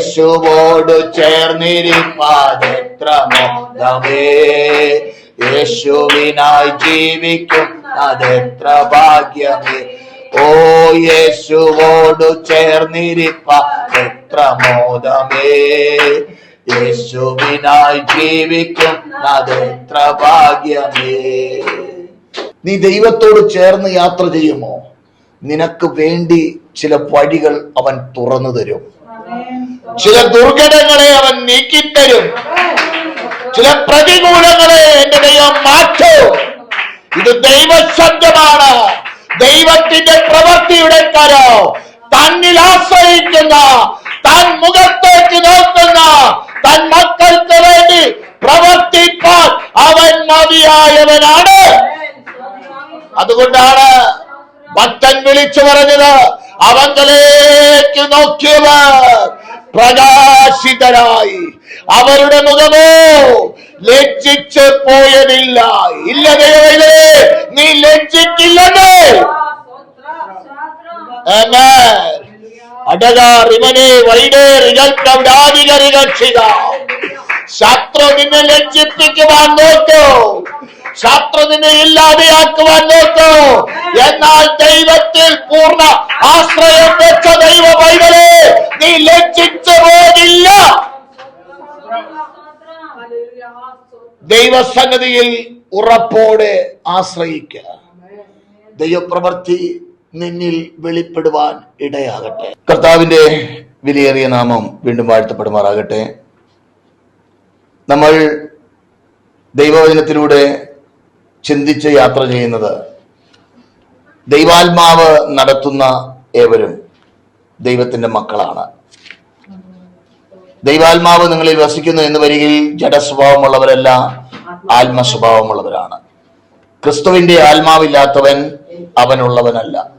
യേശുവോട് ചേർന്നിരിപ്പാതെത്രമേ യേശുവിനായി ജീവിക്കും അതെത്ര ഭാഗ്യമേ? ഓ യേശുവോട് ചേർന്നിരിപ്പത്ര മോദമേ യേശുവിനായി ജീവിക്കും അതെത്ര ഭാഗ്യമേ? നീ ദൈവത്തോട് ചേർന്ന് യാത്ര ചെയ്യുമോ? നിനക്ക് വേണ്ടി ചില വഴികൾ അവൻ തുറന്നു തരും. ചില ദുർഘടങ്ങളെ അവൻ നീക്കിത്തരും. ചില പ്രതികൂലങ്ങളെ എന്റെ ദൈവം മാറ്റും. ഇത് ദൈവശബ്ദമാണ് ദൈവത്തിന്റെ പ്രവൃത്തിയുടെ കരോ തന്നിൽ ആശ്രയിക്കുന്ന താൻ മുഖത്തേക്ക് നോക്കുന്ന തൻ മക്കൾക്ക് വേണ്ടി പ്രവർത്തിപ്പാൻ അവൻ മതിയായവനാണ്. അതുകൊണ്ടാണ് ഭക്തൻ വിളിച്ചു പറഞ്ഞത് അവങ്കലേക്ക് നോക്കിയവർ പ്രകാശിതരായി. അവരുടെ മുഖമോ ലജ്ജിച്ച് പോയതില്ല. ഇല്ല ദൈവമേ നീ ലജ്ജിക്കില്ലേ ശത്രു നിന്നെ ലജ്ജിപ്പിക്കുവാൻ നോക്കൂ. ശത്രു നിന്നെ ഇല്ലാതെയാക്കുവാൻ നോക്കൂ. എന്നാൽ ദൈവത്തിൽ പൂർണ ആശ്രയം വെച്ച ദൈവ ബൈബലെ നീ ലജ്ജിച്ചു പോകില്ല. ദൈവസന്നിധിയിൽ ഉറപ്പോടെ ആശ്രയിക്കുക. ദൈവപ്രവൃത്തി നിന്നിൽ വെളിപ്പെടുവാൻ ഇടയാകട്ടെ. കർത്താവിന്റെ വിലയേറിയ നാമം വീണ്ടും വാഴ്ത്തപ്പെടുമാറാകട്ടെ. നമ്മൾ ദൈവവചനത്തിലൂടെ ചിന്തിച്ച് യാത്ര ചെയ്യുന്നത്. ദൈവാത്മാവ് നടത്തുന്ന ഏവരും ദൈവത്തിന്റെ മക്കളാണ്. ദൈവാത്മാവ് നിങ്ങളിൽ വസിക്കുന്നു എന്ന് വരികിൽ ജഡസ്വഭാവമുള്ളവരല്ല ആത്മസ്വഭാവമുള്ളവരാണ്. ക്രിസ്തുവിന്റെ ആത്മാവില്ലാത്തവൻ അവനുള്ളവനല്ല.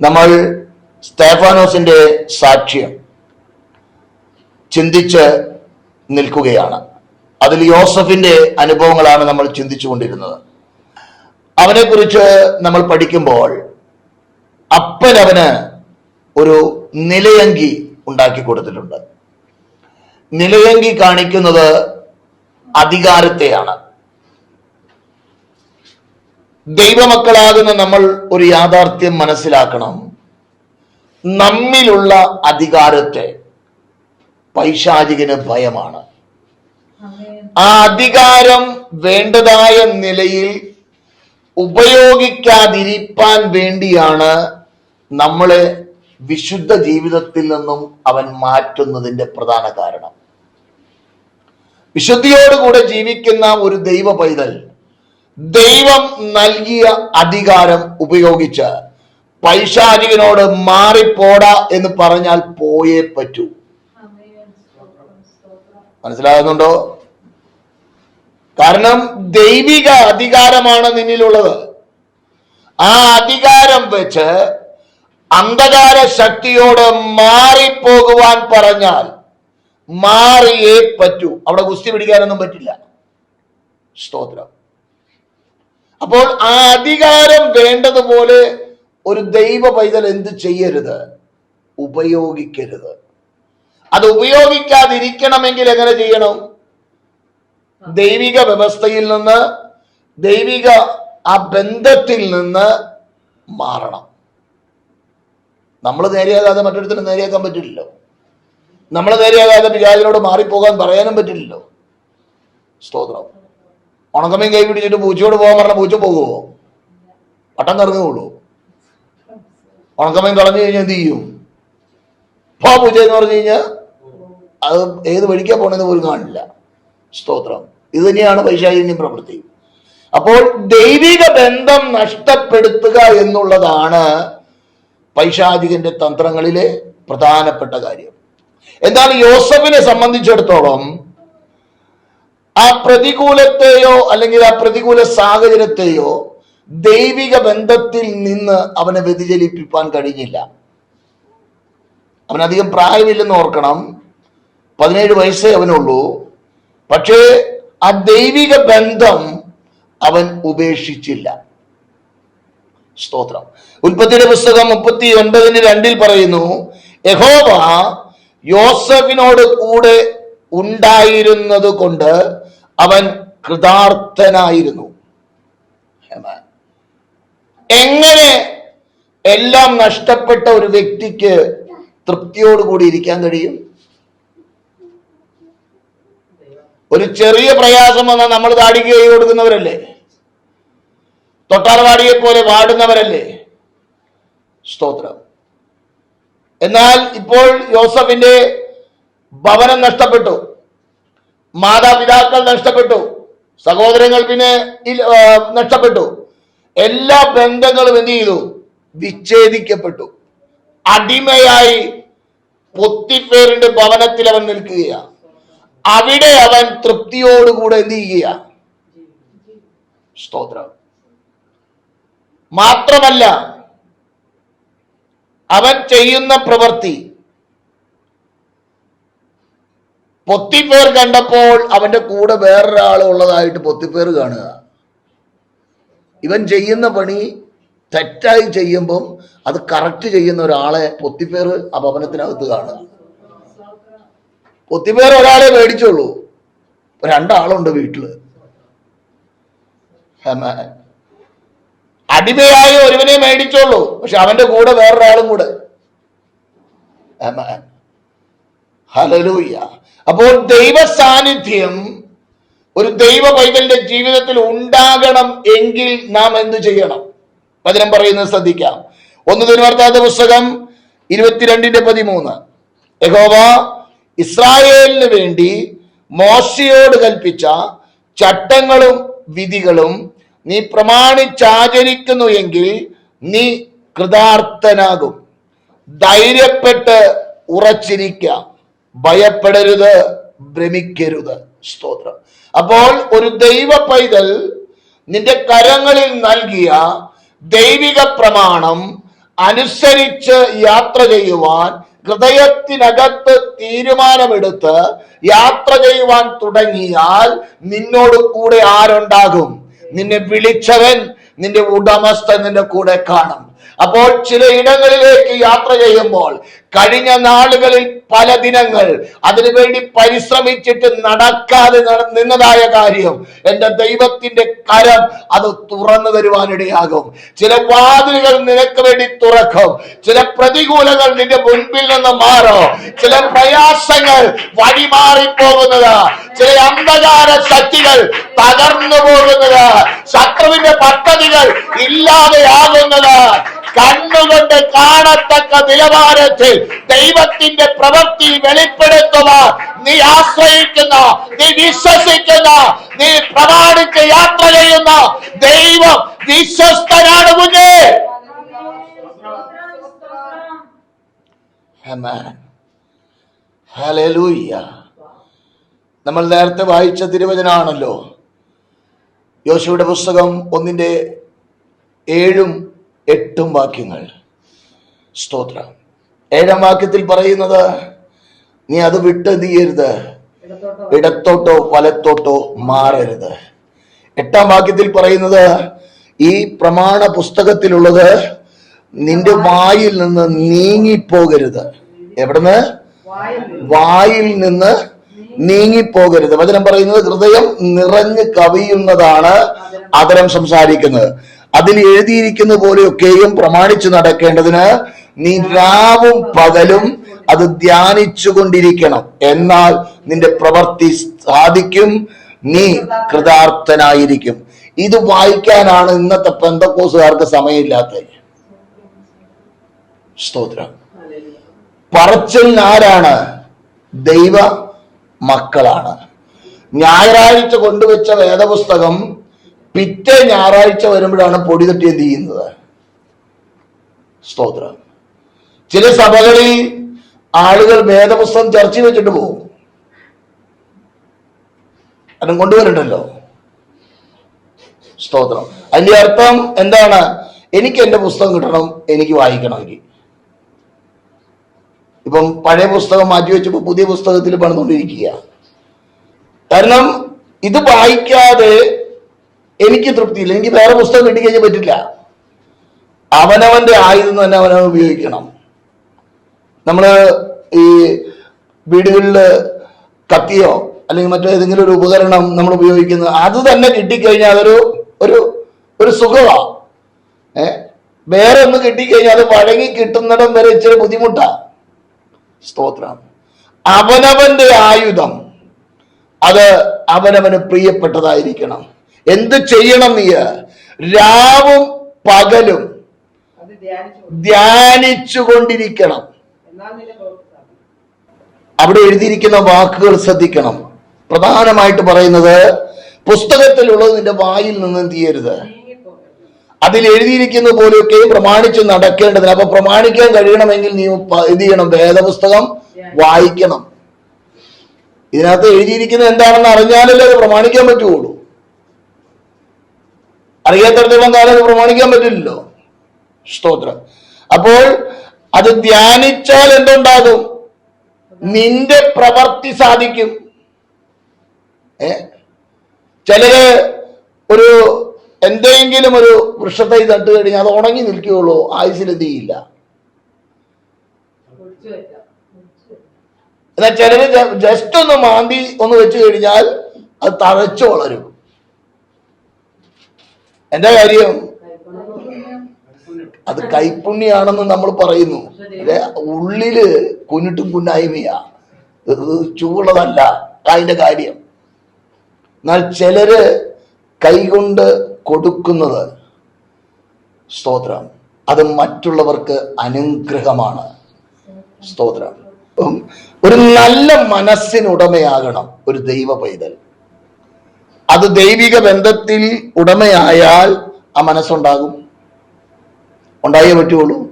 നമ്മൾ സ്തേഫാനോസിന്റെ സാക്ഷ്യം ചിന്തിച്ച് നിൽക്കുകയാണ്. അതിൽ യോസഫിന്റെ അനുഭവങ്ങളാണ് നമ്മൾ ചിന്തിച്ചുകൊണ്ടിരുന്നത്. അവനെ കുറിച്ച് നമ്മൾ പഠിക്കുമ്പോൾ അപ്പൻ അവന് ഒരു നിലയങ്കി ഉണ്ടാക്കി കൊടുത്തിട്ടുണ്ട്. നിലയങ്കി കാണിക്കുന്നത് അധികാരത്തെയാണ്. ദൈവമക്കളാകുന്ന നമ്മൾ ഒരു യാഥാർത്ഥ്യം മനസ്സിലാക്കണം. നമ്മിലുള്ള അധികാരത്തെ പൈശാചികന് ഭയമാണ്. ആ അധികാരം വേണ്ടതായ നിലയിൽ ഉപയോഗിക്കാതിരിക്കാൻ വേണ്ടിയാണ് നമ്മളെ വിശുദ്ധ ജീവിതത്തിൽ നിന്നും അവൻ മാറ്റുന്നതിന്റെ പ്രധാന കാരണം. വിശുദ്ധിയോടുകൂടെ ജീവിക്കുന്ന ഒരു ദൈവ പൈതൽ ദൈവം നൽകിയ അധികാരം ഉപയോഗിച്ച് പൈശാചികനോട് മാറിപ്പോടാ എന്ന് പറഞ്ഞാൽ പോയേ പറ്റൂ. മനസ്സിലാകുന്നുണ്ടോ? കാരണം ദൈവിക അധികാരമാണ് നിന്നിലുള്ളത്. ആ അധികാരം വെച്ച് അന്ധകാര ശക്തിയോട് മാറിപ്പോകുവാൻ പറഞ്ഞാൽ മാറിയേ പറ്റൂ. അവിടെ ഗുസ്തി പിടിക്കാനൊന്നും പറ്റില്ല. സ്തോത്രം. അപ്പോൾ ആ അധികാരം വേണ്ടതുപോലെ ഒരു ദൈവ പൈതൽ എന്ത് ചെയ്യരുത്? ഉപയോഗിക്കരുത്. അത് ഉപയോഗിക്കാതിരിക്കണമെങ്കിൽ എങ്ങനെ ചെയ്യണം? ദൈവിക വ്യവസ്ഥയിൽ നിന്ന് ദൈവിക ആ ബന്ധത്തിൽ നിന്ന് മാറണം. നമ്മൾ നേരെയാകാതെ മറ്റൊരുത്തിന് നേരെയാക്കാൻ പറ്റില്ലല്ലോ. നമ്മൾ നേരെയാകാതെ പിതാവിനോട് മാറിപ്പോകാൻ പറയാനും പറ്റില്ലല്ലോ. സ്തോത്രം. ഉണക്കമീൻ കൈ പിടിച്ചിട്ട് പൂച്ചയോട് പോകാൻ പറഞ്ഞ പൂച്ച പോകുമോ പട്ടം കറങ്ങുകയുള്ളൂ. ഉണക്കമീൻ കളഞ്ഞു കഴിഞ്ഞാൽ എന്ത് ചെയ്യും? പോ പൂച്ച എന്ന് പറഞ്ഞു കഴിഞ്ഞാൽ അത് ഏത് വഴിക്കാ പോണെന്ന് പോലും കാണില്ല. സ്തോത്രം. ഇത് തന്നെയാണ് വൈശാലിന്യം പ്രവൃത്തി. അപ്പോൾ ദൈവിക ബന്ധം നഷ്ടപ്പെടുത്തുക എന്നുള്ളതാണ് പൈശാചികന്റെ തന്ത്രങ്ങളിലെ പ്രധാനപ്പെട്ട കാര്യം. എന്നാൽ യോസഫിനെ സംബന്ധിച്ചിടത്തോളം ആ പ്രതികൂലത്തെയോ അല്ലെങ്കിൽ ആ പ്രതികൂല സാഹചര്യത്തെയോ ദൈവിക ബന്ധത്തിൽ നിന്ന് അവനെ വ്യതിചലിപ്പിക്കാൻ കഴിഞ്ഞില്ല. അവനധികം പ്രായമില്ലെന്ന് ഓർക്കണം. പതിനേഴ് വയസ്സേ അവനുള്ളൂ. പക്ഷേ ആ ദൈവിക ബന്ധം അവൻ ഉപേക്ഷിച്ചില്ല. സ്തോത്രം. ഉൽപ്പത്തിയുടെ പുസ്തകം മുപ്പത്തി ഒൻപതിന് രണ്ടിൽ പറയുന്നു യഹോവ യോസഫിനോട് കൂടെ ഉണ്ടായിരുന്നത് കൊണ്ട് അവൻ കൃതാർത്ഥനായിരുന്നു. എങ്ങനെ എല്ലാം നഷ്ടപ്പെട്ട ഒരു വ്യക്തിക്ക് തൃപ്തിയോടുകൂടി ഇരിക്കാൻ കഴിയും? ഒരു ചെറിയ പ്രയാസം വന്നാൽ നമ്മൾ താടിക്ക് കൈ കൊടുക്കുന്നവരല്ലേ? തൊട്ടാർവാടിയെ പോലെ വാടുന്നവരല്ലേ? സ്തോത്രം. എന്നാൽ ഇപ്പോൾ യോസഫിന്റെ ഭവനം നഷ്ടപ്പെട്ടു. മാതാപിതാക്കൾ നഷ്ടപ്പെട്ടു. സഹോദരങ്ങൾ പിന്നെ നഷ്ടപ്പെട്ടു. എല്ലാ ബന്ധങ്ങളും എന്ത് ചെയ്തു? വിച്ഛേദിക്കപ്പെട്ടു. അടിമയായി പൊത്തിപ്പേറിന്റെ ഭവനത്തിൽ അവൻ നിൽക്കുകയാണ്. അവിടെ അവൻ തൃപ്തിയോടുകൂടെ എന്ത് ചെയ്യുക സ്തോത്രം. മാത്രമല്ല അവൻ ചെയ്യുന്ന പ്രവൃത്തി പൊത്തിപ്പേർ കണ്ടപ്പോൾ അവന്റെ കൂടെ വേറൊരാൾ ഉള്ളതായിട്ട് പൊത്തിപ്പേർ കാണുക. ഇവൻ ചെയ്യുന്ന പണി തെറ്റായി ചെയ്യുമ്പം അത് കറക്റ്റ് ചെയ്യുന്ന ഒരാളെ പൊത്തിപ്പേർ ആ ഭവനത്തിനകത്ത് കാണുക. പൊത്തിപ്പേർ ഒരാളെ മേടിച്ചുള്ളൂ. രണ്ടാളുണ്ട് വീട്ടിൽ. അടിമയായി ഒരുവനെ മേടിച്ചോളൂ പക്ഷെ അവന്റെ കൂടെ വേറൊരാളും കൂടെ. ആമേൻ. ഹല്ലേലൂയ. അപ്പോൾ ദൈവ സാന്നിധ്യം ഒരു ദൈവ പൈതലിന്റെ ജീവിതത്തിൽ ഉണ്ടാകണം എങ്കിൽ നാം എന്തു ചെയ്യണം? വചനം പറയുന്നത് ശ്രദ്ധിക്കാം. ഒന്ന് തിരുവർത്താത്ത പുസ്തകം ഇരുപത്തിരണ്ടിന്റെ പതിമൂന്ന്. യഹോവ ഇസ്രായേലിന് വേണ്ടി മോശയോട് കൽപ്പിച്ച ചട്ടങ്ങളും വിധികളും നീ പ്രമാണിച്ചാചരിക്കുന്നു എങ്കിൽ നീ കൃതാർത്ഥനാകും. ധൈര്യപ്പെട്ട് ഉറച്ചിരിക്കാം. ഭയപ്പെടരുത് ഭ്രമിക്കരുത്. സ്തോത്രം. അപ്പോൾ ഒരു ദൈവ പൈതൽ നിന്റെ കരങ്ങളിൽ നൽകിയ ദൈവിക പ്രമാണം അനുസരിച്ച് യാത്ര ചെയ്യുവാൻ ഹൃദയത്തിനകത്ത് തീരുമാനമെടുത്ത് യാത്ര ചെയ്യുവാൻ തുടങ്ങിയാൽ നിന്നോട് കൂടെ ആരുണ്ടാകും? നിന്നെ വിളിച്ചവൻ നിന്റെ ഉടമസ്ഥൻ നിന്റെ കൂടെ കാണും. അപ്പോൾ ചില ഇടങ്ങളിലേക്ക് യാത്ര ചെയ്യുമ്പോൾ കഴിഞ്ഞ നാളുകളിൽ പല ദിനങ്ങൾ അതിനുവേണ്ടി പരിശ്രമിച്ചിട്ട് നടക്കാതെ നട- നിന്നതായ കാര്യം എന്റെ ദൈവത്തിന്റെ കരം അത് തുറന്നു തരുവാനിടയാകും. ചില വാതിലുകൾ നിനക്ക് വേണ്ടി തുറക്കും. ചില പ്രതികൂലങ്ങൾ നിന്റെ മുൻപിൽ നിന്ന് മാറും. ചില പ്രയാസങ്ങൾ വഴിമാറിപ്പോകുന്നത് ചില അന്ധകാര ശക്തികൾ തകർന്നു പോകുന്നത് ശത്രുവിന്റെ പദ്ധതികൾ ഇല്ലാതെയാകുന്നത് കണ്ണുകൊണ്ട് കാണത്തക്ക നിലവാരത്തിൽ ദൈവത്തിന്റെ പ്രവൃത്തി വെളിപ്പെടുത്തുക നീ ആശ്രയിക്കുന്ന നീ വിശ്വസിക്കുന്ന നീ പ്രമാണിച്ച് യാത്ര ചെയ്യുന്ന ദൈവം വിശ്വസ്തനാണ് മുന്നേ. നമ്മൾ നേരത്തെ വായിച്ച തിരുവചനാണല്ലോ. യോശുവയുടെ പുസ്തകം ഒന്നിന്റെ ഏഴും എട്ടും വാക്യങ്ങൾ. സ്തോത്രം. ഏഴാം വാക്യത്തിൽ പറയുന്നത് നീ അത് വിട്ട് നീയരുത് ഇടത്തോട്ടോ വലത്തോട്ടോ മാറരുത്. എട്ടാം വാക്യത്തിൽ പറയുന്നത് ഈ പ്രമാണ പുസ്തകത്തിലുള്ളത് നിന്റെ വായിൽ നിന്ന് നീങ്ങിപ്പോകരുത്. എവിടുന്ന്? വായിൽ നിന്ന് നീങ്ങിപ്പോകരുത്. വചനം പറയുന്നത് ഹൃദയം നിറഞ്ഞ് കവിയുന്നതാണ് അതരം സംസാരിക്കുന്നത്. അതിൽ എഴുതിയിരിക്കുന്ന പോലെയൊക്കെയും പ്രമാണിച്ചു നടക്കേണ്ടതിന് നീ രാവും പകലും അത് ധ്യാനിച്ചു കൊണ്ടിരിക്കണം എന്നാൽ നിന്റെ പ്രവൃത്തി സാധിക്കും നീ കൃതാർത്ഥനായിരിക്കും. ഇത് വായിക്കാനാണ് ഇന്നത്തെ പെന്തക്കോസുകാർക്ക് സമയമില്ലാത്തത്. സ്തോത്രം. പറച്ചിൽ ആരാണ്? ദൈവ മക്കളാണ്. ഞായറാഴ്ച കൊണ്ടുവച്ച വേദപുസ്തകം പിറ്റേ ഞായറാഴ്ച വരുമ്പോഴാണ് പൊടി തട്ടി എന്ത് ചെയ്യുന്നത്? സ്തോത്രം. ചില സഭകളിൽ ആളുകൾ വേദപുസ്തകം ചർച്ച വെച്ചിട്ട് പോകും. അതും കൊണ്ടുവരണ്ടല്ലോ? സ്തോത്രം. അതിന്റെ അർത്ഥം എന്താണ്? എനിക്ക് എന്റെ പുസ്തകം കിട്ടണം എനിക്ക് വായിക്കണമെങ്കിൽ. ഇപ്പം പഴയ പുസ്തകം മാറ്റി വെച്ചപ്പോ പുതിയ പുസ്തകത്തിൽ പണിതുകൊണ്ടിരിക്കുക. കാരണം ഇത് വായിക്കാതെ എനിക്ക് തൃപ്തിയില്ല. എനിക്ക് വേറെ പുസ്തകം കിട്ടിക്കഴിഞ്ഞാൽ പറ്റില്ല. അവനവന്റെ ആയുധം തന്നെ അവനവൻ ഉപയോഗിക്കണം. നമ്മൾ ഈ വീടുകളിൽ കത്തിയോ അല്ലെങ്കിൽ മറ്റേതെങ്കിലും ഒരു ഉപകരണം നമ്മൾ ഉപയോഗിക്കുന്നത് അത് തന്നെ കിട്ടിക്കഴിഞ്ഞാൽ അതൊരു ഒരു ഒരു സുഖമാണ് ഏ? വേറെ ഒന്ന് കിട്ടിക്കഴിഞ്ഞാൽ അത് വഴങ്ങി കിട്ടുന്നിടം വരെ ഇച്ചിരി ബുദ്ധിമുട്ടാ. സ്തോത്രം. അവനവന്റെ ആയുധം. അത് അവനവന് പ്രിയപ്പെട്ടതായിരിക്കണം. എന്ത് ചെയ്യണം നീ? രാവും പകലും ധ്യാനിച്ചു കൊണ്ടിരിക്കണം. അവിടെ എഴുതിയിരിക്കുന്ന വാക്കുകൾ ശ്രദ്ധിക്കണം. പ്രധാനമായിട്ട് പറയുന്നത് പുസ്തകത്തിലുള്ളത് നിന്റെ വായിൽ നിന്ന് തീയരുത്. അതിൽ എഴുതിയിരിക്കുന്ന പോലെയൊക്കെ പ്രമാണിച്ച് നടക്കേണ്ടതിന്. അപ്പൊ പ്രമാണിക്കാൻ കഴിയണമെങ്കിൽ നീ ഇത് ചെയ്യണം. വേദപുസ്തകം വായിക്കണം. ഇതിനകത്ത് എഴുതിയിരിക്കുന്നത് എന്താണെന്ന് അറിഞ്ഞാലല്ലേ അത് പ്രമാണിക്കാൻ പറ്റുള്ളൂ അറിയാത്തടത്തോളം കാലം അത് പ്രമാണിക്കാൻ പറ്റില്ലല്ലോ. സ്തോത്രം. അപ്പോൾ അത് ധ്യാനിച്ചാൽ എന്തുണ്ടാകും? നിന്റെ പ്രവർത്തി സാധിക്കും. ഏ? ചിലര് ഒരു എന്തെങ്കിലും ഒരു വൃക്ഷത്തൈ തട്ട് കഴിഞ്ഞാൽ അത് ഉണങ്ങി നിൽക്കുകയുള്ളൂ വെക്കാം എന്നാൽ ചിലര് ജസ്റ്റ് ഒന്ന് മാന്തി ഒന്ന് വെച്ചു കഴിഞ്ഞാൽ അത് തഴച്ചു വളരും. എന്റെ കാര്യം? അത് കൈപ്പുണ്യാണെന്ന് നമ്മൾ പറയുന്നു. അല്ലെ ഉള്ളിൽ കുന്നിട്ടും കുന്നായ്മയാ ചൂടുള്ളതല്ല അതിന്റെ കാര്യം. എന്നാൽ ചിലര് കൈകൊണ്ട് കൊടുക്കുന്നത് സ്തോത്രം. അത് മറ്റുള്ളവർക്ക് അനുഗ്രഹമാണ്. സ്തോത്രം. ഒരു നല്ല മനസ്സിനുടമയാകണം ഒരു ദൈവ പൈതൽ. അത് ദൈവിക ബന്ധത്തിൽ ഉടമയായാൽ ആ മനസ്സുണ്ടാകും. ഉണ്ടായേ പറ്റുള്ളൂ.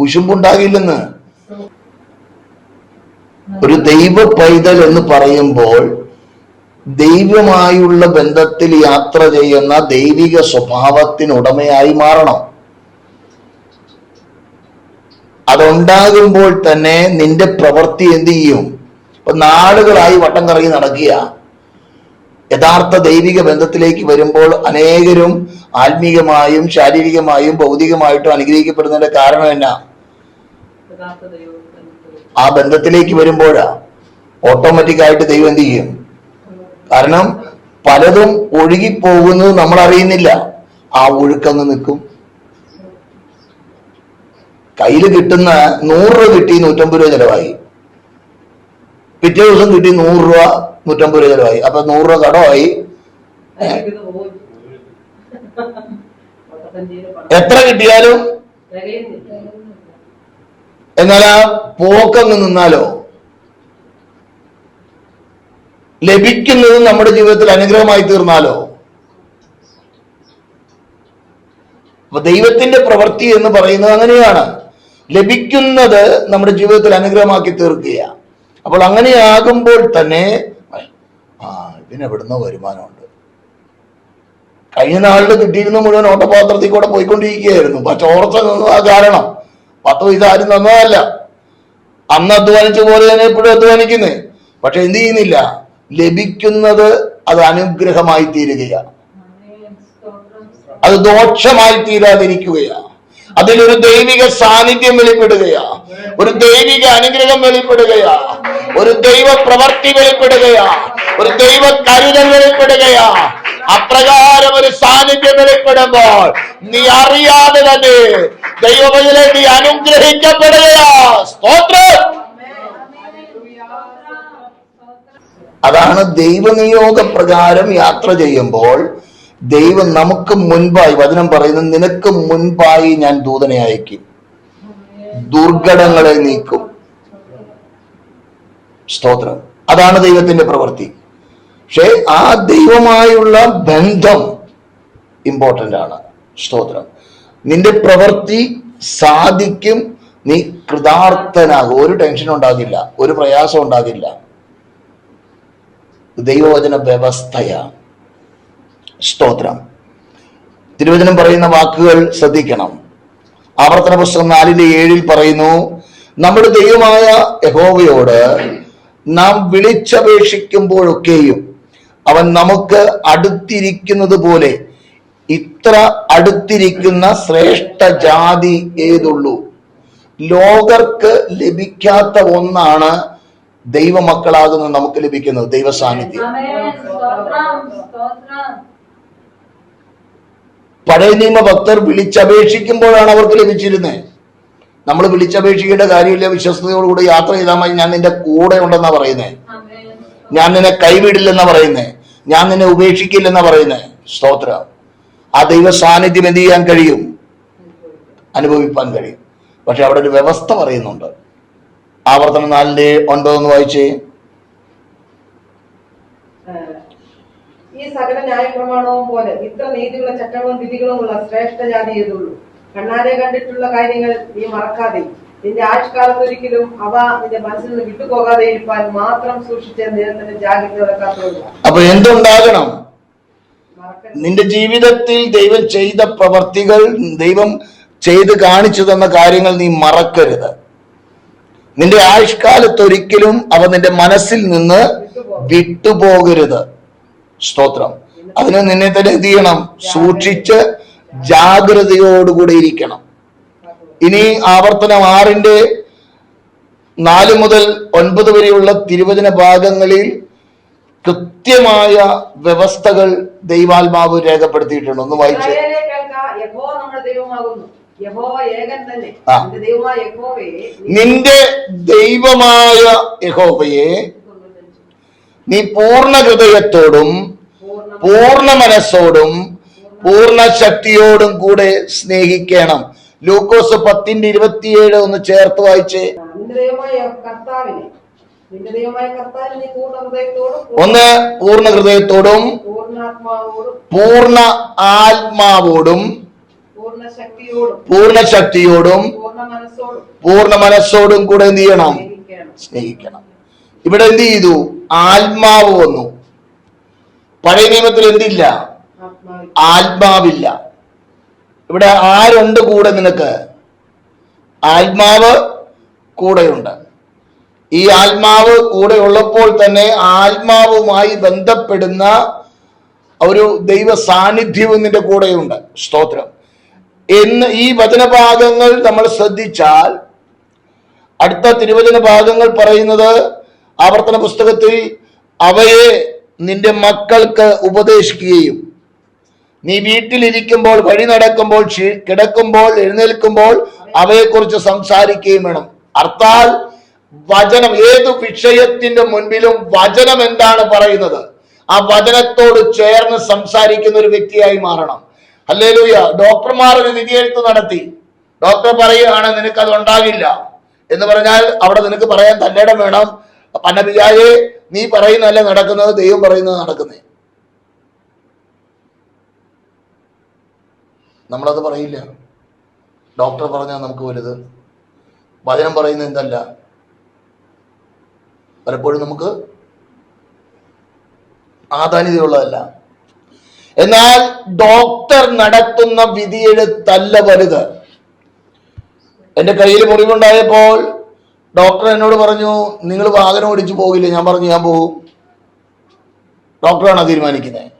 കുശുമ്പുണ്ടാകില്ലെന്ന്. ഒരു ദൈവ പൈതൽ എന്ന് പറയുമ്പോൾ ദൈവമായുള്ള ബന്ധത്തിൽ യാത്ര ചെയ്യുന്ന ദൈവിക സ്വഭാവത്തിനുടമയായി മാറണം. അതുണ്ടാകുമ്പോൾ തന്നെ നിന്റെ പ്രവൃത്തി എന്ത് ചെയ്യും? ഇപ്പൊ നാളുകളായി വട്ടം കറങ്ങി നടക്കുക. യഥാർത്ഥ ദൈവിക ബന്ധത്തിലേക്ക് വരുമ്പോൾ അനേകരും ആത്മീകമായും ശാരീരികമായും ഭൗതികമായിട്ടും അനുഗ്രഹിക്കപ്പെടുന്നതിന്റെ കാരണം എന്നാ? ആ ബന്ധത്തിലേക്ക് വരുമ്പോഴാ ഓട്ടോമാറ്റിക് ആയിട്ട് ദൈവം എന്ത് ചെയ്യും? കാരണം പലതും ഒഴുകിപ്പോകുന്നത് നമ്മൾ അറിയുന്നില്ല. ആ ഒഴുക്കങ്ങ് നിൽക്കും. കയ്യിൽ കിട്ടുന്ന നൂറ് രൂപ കിട്ടി നൂറ്റമ്പത് രൂപ ചെലവായി. പിറ്റേ ദിവസം കിട്ടി നൂറ് രൂപ നൂറ്റമ്പത് രൂപ ചെലവായി. അപ്പൊ നൂറ് രൂപ കടമായി. എത്ര കിട്ടിയാലും? എന്നാൽ ആ പോക്കങ്ങ് നിന്നാലോ? ലഭിക്കുന്നത് നമ്മുടെ ജീവിതത്തിൽ അനുഗ്രഹമായി തീർന്നാലോ? അപ്പൊ ദൈവത്തിന്റെ പ്രവൃത്തി എന്ന് പറയുന്നത് അങ്ങനെയാണ്. ലഭിക്കുന്നത് നമ്മുടെ ജീവിതത്തിൽ അനുഗ്രഹമാക്കി തീർക്കുക അപ്പോൾ അങ്ങനെയാകുമ്പോൾ തന്നെ ആ ഇതിനെവിടുന്ന വരുമാനമുണ്ട്. കഴിഞ്ഞ നാളിൽ കിട്ടിയിരുന്ന മുഴുവൻ ഓട്ടപാത്രത്തിൽ കൂടെ പോയിക്കൊണ്ടിരിക്കുകയായിരുന്നു. പക്ഷെ ഓർച്ച നിന്നത് കാരണം. പത്ത് പൈസ ആരും തന്നതല്ല. അന്ന് അധ്വാനിച്ച പോലെ തന്നെ എപ്പോഴും അധ്വാനിക്കുന്നേ. പക്ഷെ എന്ത് ചെയ്യുന്നില്ല. ലഭിക്കുന്നത് അത് അനുഗ്രഹമായി തീരുകയാണ്. അത് ദോഷമായി തീരാതിരിക്കുകയാ അതിലൊരു ദൈവിക സാന്നിധ്യം വെളിപ്പെടുകയാ ഒരു ദൈവിക അനുഗ്രഹം വെളിപ്പെടുകയാ. ഒരു ദൈവ പ്രവർത്തി വെളിപ്പെടുകയാ. ഒരു ദൈവ കരുതൽ വെളിപ്പെടുകയാ. അപ്രകാരം ഒരു സാന്നിധ്യം വെളിപ്പെടുമ്പോൾ നീ അറിയാതെ തന്നെ ദൈവത്തിലെ നീ അനുഗ്രഹിക്കപ്പെടുകയാ. സ്തോത്രം. അതാണ് ദൈവനിയോഗ പ്രകാരം യാത്ര ചെയ്യുമ്പോൾ ദൈവം നമുക്ക് മുൻപായി വചനം പറയുന്നത് നിനക്ക് മുൻപായി ഞാൻ ദൂതനെ അയക്കും ദുർഘടങ്ങളെ നീക്കും. സ്തോത്രം. അതാണ് ദൈവത്തിന്റെ പ്രവൃത്തി. പക്ഷേ ആ ദൈവമായുള്ള ബന്ധം ഇമ്പോർട്ടന്റ് ആണ്. സ്തോത്രം. നിന്റെ പ്രവൃത്തി സാധിക്കും. നീ കൃതാർത്ഥനാകും. ഒരു ടെൻഷൻ ഉണ്ടാകില്ല. ഒരു പ്രയാസം ഉണ്ടാകില്ല. ദൈവവചന വ്യവസ്ഥയാണ്. സ്തോത്രം. തിരുവചനം പറയുന്ന വാക്കുകൾ ശ്രദ്ധിക്കണം. ആവർത്തന പുസ്തകം നാലിന്റെ ഏഴിൽ പറയുന്നു നമ്മുടെ ദൈവമായ യഹോവയോട് നാം വിളിച്ചപേക്ഷിക്കുമ്പോഴൊക്കെയും അവൻ നമുക്ക് അടുത്തിരിക്കുന്നത് പോലെ ഇത്ര അടുത്തിരിക്കുന്ന ശ്രേഷ്ഠ ജാതി ഏതുള്ളൂ? ലോകർക്ക് ലഭിക്കാത്ത ഒന്നാണ് ദൈവമക്കളാകുന്ന നമുക്ക് ലഭിക്കുന്നത് ദൈവ സാന്നിധ്യം ആമേൻ സ്തോത്രം സ്തോത്രം പഴയ നിയമ ഭക്തർ വിളിച്ചപേക്ഷിക്കുമ്പോഴാണ് അവർക്ക് ലഭിച്ചിരുന്നത് നമ്മൾ വിളിച്ചപേക്ഷിക്കേണ്ട കാര്യമില്ല വിശ്വസ്തയോടുകൂടി യാത്ര ചെയ്താൽ മതി. ഞാൻ നിന്റെ കൂടെ ഉണ്ടെന്നാ പറയുന്നേ. ഞാൻ നിന്നെ കൈവിടില്ലെന്നാ പറയുന്നേ. ഞാൻ നിന്നെ ഉപേക്ഷിക്കില്ലെന്നാ പറയുന്നേ. സ്തോത്ര. ആ ദൈവ സാന്നിധ്യം എന്ത് ചെയ്യാൻ കഴിയും? അനുഭവിപ്പാൻ കഴിയും. പക്ഷെ അവിടെ ഒരു വ്യവസ്ഥ പറയുന്നുണ്ട്. ആവർത്തനം നാലിന്റെ ഒൻപതൊന്ന് വായിച്ചേ. ഈ സകല ന്യായപ്രമാണവും പോലെ ഇത്ര നീതിയുള്ള ചട്ടങ്ങളും വിധികളും ഉള്ള ശ്രേഷ്ഠ ജാതി ഏതുള്ളൂ കണ്ണാരെ കണ്ടിട്ടുള്ള കാര്യങ്ങൾ നീ മറക്കാതെ. നിന്റെ ആയുഷ്കാലത്തൊരിക്കലും അവ നിന്റെ മനസ്സിൽ നിന്ന് വിട്ടുപോകാതെ ഇരിപ്പാൻ മാത്രം സൂക്ഷിച്ച നിരന്തരം ജാഗ്രത അപ്പൊ എന്തുണ്ടാകണം? നിന്റെ ജീവിതത്തിൽ ദൈവം ചെയ്ത പ്രവർത്തികൾ ദൈവം ചെയ്ത് കാണിച്ചു തന്ന കാര്യങ്ങൾ നീ മറക്കരുത്. നിന്റെ ആയുഷ്കാലത്ത് ഒരിക്കലും അവ നിന്റെ മനസ്സിൽ നിന്ന് വിട്ടുപോകരുത്. സ്തോത്രം. അതിന് നിന്നെ തന്നെ എന്ത് ചെയ്യണം? സൂക്ഷിച്ച് ജാഗ്രതയോടുകൂടി ഇരിക്കണം. ഇനി ആവർത്തനം ആറിന്റെ നാല് മുതൽ ഒൻപത് വരെയുള്ള തിരുവചന ഭാഗങ്ങളിൽ കൃത്യമായ വ്യവസ്ഥകൾ ദൈവാത്മാവ് രേഖപ്പെടുത്തിയിട്ടുണ്ട്. ഒന്ന് വായിച്ച്. നിന്റെ ദൈവമായ യഹോവയെ നീ പൂർണ ഹൃദയത്തോടും പൂർണ മനസ്സോടും പൂർണ ശക്തിയോടും കൂടെ സ്നേഹിക്കണം. ലൂക്കോസ് പത്തിന്റെ ഇരുപത്തിയേഴ് ഒന്ന് ചേർത്ത് വായിച്ചേ. ഒന്ന് പൂർണ ഹൃദയത്തോടും പൂർണ ആത്മാവോടും പൂർണ ശക്തിയോടും പൂർണ മനസ്സോടും കൂടെ എന്ത് ചെയ്യണം? സ്നേഹിക്കണം. ഇവിടെ എന്ത് ചെയ്തു? ആത്മാവ് വന്നു. പഴയ നിയമത്തിൽ എന്തില്ല? ആത്മാവില്ല. ഇവിടെ ആരുണ്ട് കൂടെ നിനക്ക്? ആത്മാവ് കൂടെയുണ്ട്. ഈ ആത്മാവ് കൂടെ ഉള്ളപ്പോൾ തന്നെ ആത്മാവുമായി ബന്ധപ്പെടുന്ന ഒരു ദൈവ സാന്നിധ്യവും നിന്റെ കൂടെയുണ്ട്. സ്തോത്രം. എന്ന് ഈ വചനഭാഗങ്ങൾ നമ്മൾ ശ്രദ്ധിച്ചാൽ അടുത്ത തിരുവചന ഭാഗങ്ങൾ പറയുന്നത് ആവർത്തന പുസ്തകത്തിൽ അവയെ നിന്റെ മക്കൾക്ക് ഉപദേശിക്കുകയും നീ വീട്ടിലിരിക്കുമ്പോൾ വഴി നടക്കുമ്പോൾ കിടക്കുമ്പോൾ എഴുന്നേൽക്കുമ്പോൾ അവയെക്കുറിച്ച് സംസാരിക്കുകയും വേണം. അർത്ഥാൽ വചനം ഏതു വിഷയത്തിന്റെ മുൻപിലും വചനം എന്താണ് പറയുന്നത്? ആ വചനത്തോട് ചേർന്ന് സംസാരിക്കുന്ന ഒരു വ്യക്തിയായി മാറണം. അല്ലേലൂയ ഡോക്ടർമാർ ഒരു വിധിയെഴുത്ത് നടത്തി. ഡോക്ടർ പറയുകയാണ് നിനക്ക് അത് ഉണ്ടാകില്ല. എന്ന് പറഞ്ഞാൽ അവിടെ നിനക്ക് പറയാൻ തന്നിടം വേണം. പന്നപിജായെ നീ പറയുന്നതല്ല നടക്കുന്നത് ദൈവം പറയുന്നത് നടക്കുന്നേ. നമ്മളത് പറയില്ല. ഡോക്ടർ പറഞ്ഞാൽ നമുക്ക് വലുത്. വചനം പറയുന്നത് എന്തല്ല? പലപ്പോഴും നമുക്ക് ആധാന്യതയുള്ളതല്ല എന്നാൽ ഡോക്ടർ നടത്തുന്ന വിധിയെഴുത്തല്ല വലുത്. എന്റെ കയ്യിൽ മുറിവുണ്ടായപ്പോൾ ഡോക്ടർ എന്നോട് പറഞ്ഞു നിങ്ങൾ വാഹനം ഓടിച്ചു പോകില്ല? ഞാൻ പറഞ്ഞു ഞാൻ പോകും ഡോക്ടറാണ് തീരുമാനിക്കുന്നത്.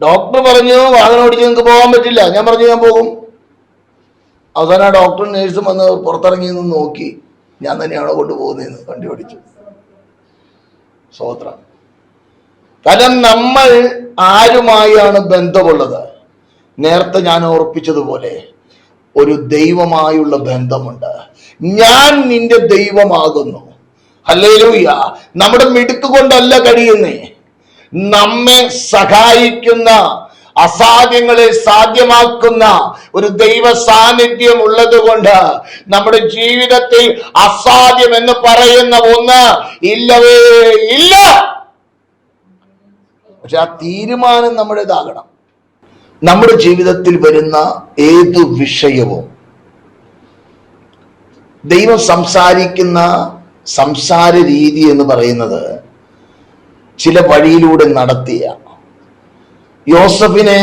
ഡോക്ടർ പറഞ്ഞു വാഹനം ഓടിച്ച് നിങ്ങൾക്ക് പോകാൻ പറ്റില്ല. ഞാൻ പറഞ്ഞു ഞാൻ പോകും. അവസാനം ഡോക്ടറും നേഴ്സും വന്ന് പുറത്തിറങ്ങി നിന്ന് നോക്കി ഞാൻ തന്നെയാണോ കൊണ്ടുപോകുന്നതെന്ന് വണ്ടി ഓടിച്ചു സ്വോത്രം. കാരണം നമ്മൾ ആരുമായാണ് ബന്ധമുള്ളത്? നേരത്തെ ഞാൻ ഓർപ്പിച്ചതുപോലെ. ഒരു ദൈവമായുള്ള ബന്ധമുണ്ട്. ഞാൻ നിന്റെ ദൈവമാകുന്നു. ഹല്ലേലൂയ. നമ്മുടെ മിടുക്ക് കൊണ്ടല്ല കഴിയുന്നേ. നമ്മെ സഹായിക്കുന്ന അസാധ്യങ്ങളെ സാധ്യമാക്കുന്ന ഒരു ദൈവ സാന്നിധ്യം ഉള്ളത് കൊണ്ട് നമ്മുടെ ജീവിതത്തിൽ അസാധ്യം എന്ന് പറയുന്ന ഒന്ന് ഇല്ലവേ ഇല്ല. പക്ഷെ ആ തീരുമാനം നമ്മുടേതാകണം. നമ്മുടെ ജീവിതത്തിൽ വരുന്ന ഏതു വിഷയവും ദൈവം സംസാരിക്കുന്ന സംസാര രീതി എന്ന് പറയുന്നത് ചില വഴിയിലൂടെ നടത്തിയ യോസഫിനെ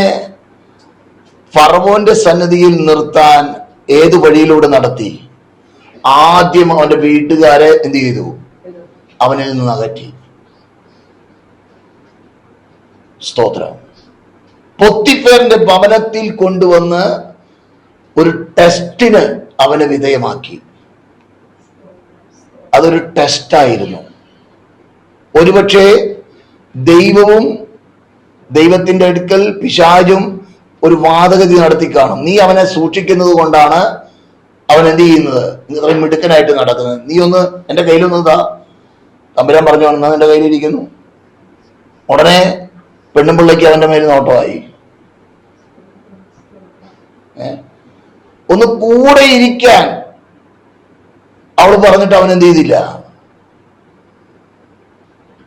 ഫറവോന്റെ സന്നിധിയിൽ നിർത്താൻ ഏതു വഴിയിലൂടെ നടത്തി? ആദ്യം അവന്റെ വീട്ടുകാരെ എന്ത് ചെയ്തു? അവനിൽ നിന്ന് അകറ്റി. സ്തോത്രം. പൊത്തിഫേറിന്റെ ഭവനത്തിൽ കൊണ്ടുവന്ന് ഒരു ടെസ്റ്റിന് അവനെ വിധേയമാക്കി. അതൊരു ടെസ്റ്റായിരുന്നു. ഒരുപക്ഷെ ദൈവവും ദൈവത്തിന്റെ അടുക്കൽ പിശാചും ഒരു വാദഗതി നടത്തി കാണും. നീ അവനെ സൂക്ഷിക്കുന്നത് കൊണ്ടാണ് അവൻ എന്ത് ചെയ്യുന്നത്? നീ അത്രയും മിടുക്കനായിട്ട് നടക്കുന്നത്. നീ ഒന്ന് എന്റെ കയ്യിലൊന്ന് ഇതാ. തമ്പുരാൻ പറഞ്ഞു എന്നാ നിന്റെ കയ്യിലിരിക്കുന്നു. ഉടനെ പെണ്ണും പിള്ളയ്ക്ക് അവന്റെ മേൽ നോട്ടമായി? ഒന്ന് കൂടെ ഇരിക്കാൻ അവൾ പറഞ്ഞിട്ട് അവൻ എന്ത് ചെയ്തില്ല?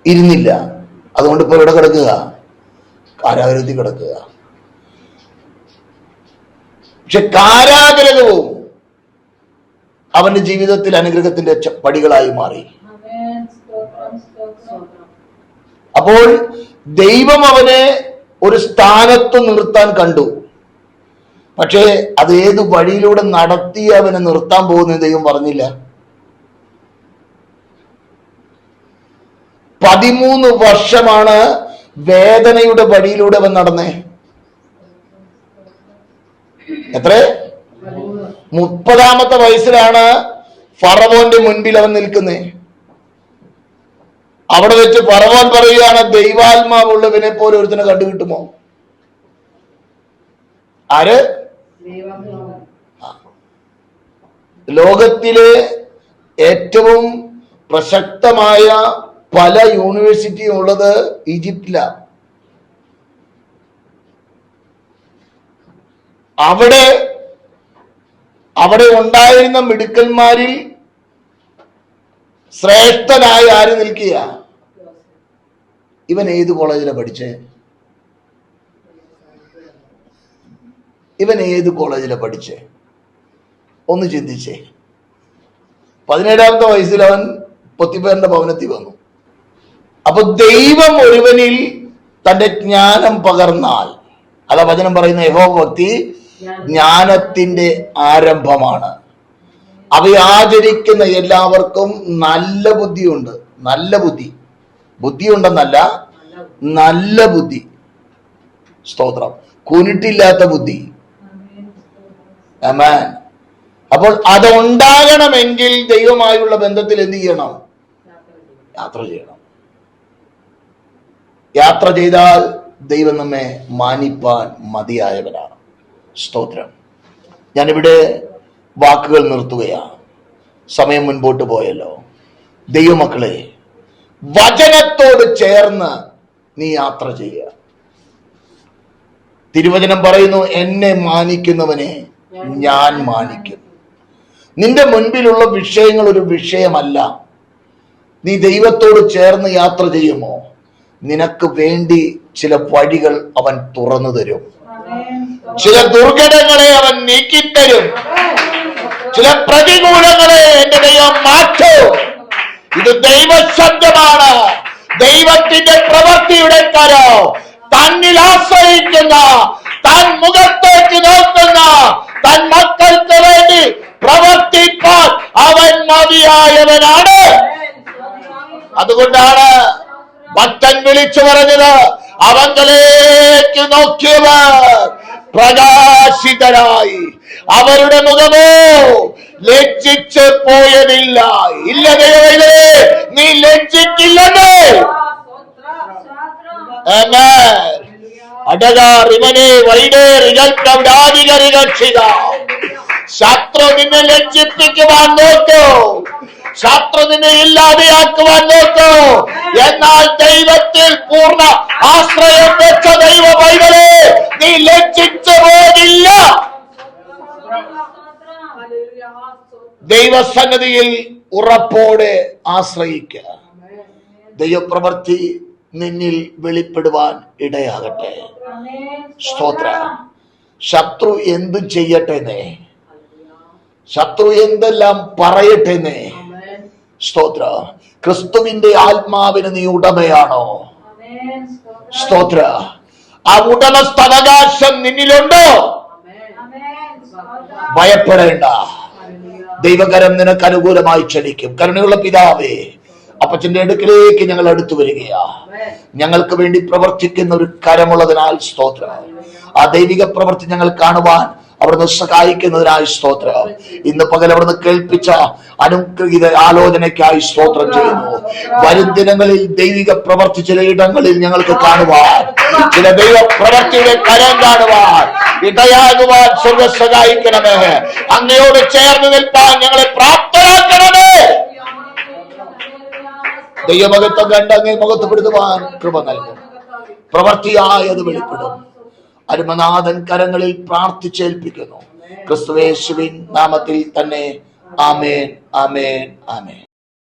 ഇരുന്നില്ല. അതുകൊണ്ട് ഇപ്പൊ ഇവിടെ കിടക്കുക? കാരാഗ്രഹത്തിൽ കിടക്കുക. പക്ഷെ കാരാഗ്രഹവും അവന്റെ ജീവിതത്തിൽ അനുഗ്രഹത്തിന്റെ പടികളായി മാറി. അപ്പോൾ ദൈവം അവനെ ഒരു സ്ഥാനത്ത് നിർത്താൻ കണ്ടു. പക്ഷേ അത് ഏത് വഴിയിലൂടെ നടത്തി അവനെ നിർത്താൻ പോകുന്ന ദൈവം പറഞ്ഞില്ല. പതിമൂന്ന് വർഷമാണ് വേദനയുടെ വഴിയിലൂടെ അവൻ നടന്നേ. എത്ര? മുപ്പതാമത്തെ വയസ്സിലാണ് ഫറവോന്റെ മുൻപിൽ അവൻ നിൽക്കുന്നേ. അവിടെ വെച്ച് ഫറവോൻ പറയുകയാണ് ദൈവാത്മാവുള്ളവനെ പോലെ ഒരുത്തിനെ കണ്ടുകിട്ടുമോ? ആര്? ലോകത്തിലെ ഏറ്റവും പ്രസക്തമായ പല യൂണിവേഴ്സിറ്റിയും ഉള്ളത് ഈജിപ്തിലാണ് അവിടെ അവിടെ ഉണ്ടായിരുന്ന മിടുക്കന്മാരിൽ ശ്രേഷ്ഠനായി ആര് നിൽക്കുക ഇവൻ ഏത് കോളേജിലാണ് പഠിച്ചേ? ഇവൻ ഏത് കോളേജിലാണ് പഠിച്ചേ? ഒന്ന് ചിന്തിച്ചേ. പതിനേഴാമത്തെ വയസ്സിൽ അവൻ പൊത്തിപ്പേറിന്റെ ഭവനത്തിൽ വന്നു. അപ്പൊ ദൈവം ഒരുവനിൽ തന്റെ ജ്ഞാനം പകർന്നാൽ അല്ല വചനം പറയുന്ന യഹോ ഭക്തി ജ്ഞാനത്തിന്റെ ആരംഭമാണ്. അവയെ ആചരിക്കുന്ന എല്ലാവർക്കും നല്ല ബുദ്ധിയുണ്ട്. നല്ല ബുദ്ധി. ബുദ്ധി ഉണ്ടെന്നല്ല നല്ല ബുദ്ധി. സ്തോത്രം. കുനിട്ടില്ലാത്ത ബുദ്ധി. അപ്പോൾ അത് ഉണ്ടാകണമെങ്കിൽ ദൈവമായുള്ള ബന്ധത്തിൽ എന്ത് ചെയ്യണം? യാത്ര ചെയ്യണം. യാത്ര ചെയ്താൽ ദൈവം നമ്മെ മാനിപ്പാൻ മതിയായവനാണ്. സ്തോത്രം. ഞാനിവിടെ വാക്കുകൾ നിർത്തുകയാണ്. സമയം മുൻപോട്ട് പോയല്ലോ. ദൈവമക്കളെ വചനത്തോട് ചേർന്ന് നീ യാത്ര ചെയ്യുക. തിരുവചനം പറയുന്നു എന്നെ മാനിക്കുന്നവനെ ഞാൻ മാനിക്കും നിന്റെ മുൻപിലുള്ള വിഷയങ്ങൾ ഒരു വിഷയമല്ല. നീ ദൈവത്തോട് ചേർന്ന് യാത്ര ചെയ്യുമോ? നിനക്ക് വേണ്ടി ചില വഴികൾ അവൻ തുറന്നു തരും. ചില ദുർഘടങ്ങളെ അവൻ നീക്കിത്തരും. ചില പ്രതികൂലങ്ങളെ എന്റെ ദൈവം മാറ്റും. ഇത് ദൈവശബ്ദമാണ് ദൈവത്തിന്റെ പ്രവൃത്തിയുടെ കരോ തന്നിൽ ആശ്രയിക്കുന്ന താൻ മുഖത്തേക്ക് നോക്കുന്ന തൻ മക്കൾക്ക് വേണ്ടി പ്രവർത്തിപ്പാൻ അവൻ മതിയായവനാണ്. അതുകൊണ്ടാണ് ഭക്തൻ വിളിച്ചു പറഞ്ഞത് അവങ്കലേക്ക് നോക്കിയവർ പ്രകാശിതരായി. അവരുടെ മുഖമോ ലജ്ജിച്ച് പോയതില്ല. ഇല്ല ദൈവമേ നീ ലജ്ജിക്കില്ലെന്ന് അടകാറിവനെ വൈഡേറികൾക്കവിടാധികരിക ശത്രു നിന്നെ ലജ്ജിപ്പിക്കുവാൻ നോക്കൂ. ശത്രു നിന്നെ ഇല്ലാതെയാക്കുവാൻ നോക്കൂ. എന്നാൽ ദൈവത്തിൽ പൂർണ ആശ്രയം വെച്ച ദൈവ ബൈബലെ നീ ലജ്ജിച്ചു പോകില്ല. ദൈവസന്നതിയിൽ ഉറപ്പോടെ ആശ്രയിക്കുക. ദൈവപ്രവൃത്തി നിന്നിൽ വെളിപ്പെടുവാൻ ഇടയാകട്ടെ. സ്തോത്ര. ശത്രു എന്തു ചെയ്യട്ടെന്നേ? ശത്രു എന്തെല്ലാം പറയട്ടെന്നേ? സ്തോത്ര. ക്രിസ്തുവിന്റെ ആത്മാവിന് നീ ഉടമയാണോ? സ്തോത്ര. ആ ഉടമസ്ഥവകാശം നിന്നിലുണ്ടോ? ഭയപ്പെടേണ്ട. ദൈവകരം നിനക്ക് അനുകൂലമായി ക്ഷണിക്കും. കരുണയുള്ള പിതാവേ അപ്പച്ചന്റെ അടുക്കിലേക്ക് ഞങ്ങൾ അടുത്തു വരികയാ. ഞങ്ങൾക്ക് വേണ്ടി പ്രവർത്തിക്കുന്ന ഒരു കരമുള്ളതിനാൽ സ്തോത്രം. ആ ദൈവിക പ്രവൃത്തി ഞങ്ങൾ കാണുവാൻ അവിടുന്ന് സഹായിക്കുന്നതിനായി സ്തോത്രം. ഇന്ന് പകൽ അവിടുന്ന് കേൾപ്പിച്ച അനുഗ്രഹിത ആലോചനയ്ക്കായി സ്തോത്രം ചെയ്യുന്നു. വരും ദിനങ്ങളിൽ ദൈവിക പ്രവർത്തി ചില ഇടങ്ങളിൽ ഞങ്ങൾക്ക് കാണുവാൻ ചില ദൈവ പ്രവർത്തിയുടെ കരം കാണുവാൻ ഇടയാകുവാൻ സ്വർഗ സഹായിക്കണമേ. അങ്ങയോട് ചേർന്ന് നിൽപ്പാൻ ഞങ്ങളെ പ്രാപ്തരാക്കണമേ. ദൈവമകത്വം കണ്ട് അങ്ങേ മുഖത്തുപെടുത്തുവാൻ കൃപ നൽകും. പ്രവർത്തിയായി അത് വെളിപ്പെടും. അരുമനാഥൻ കരങ്ങളിൽ പ്രാർത്ഥിച്ചേൽപ്പിക്കുന്നു. ക്രിസ്തുവേശുവിൻ നാമത്തിൽ തന്നെ ആമേൻ ആമേൻ ആമേൻ.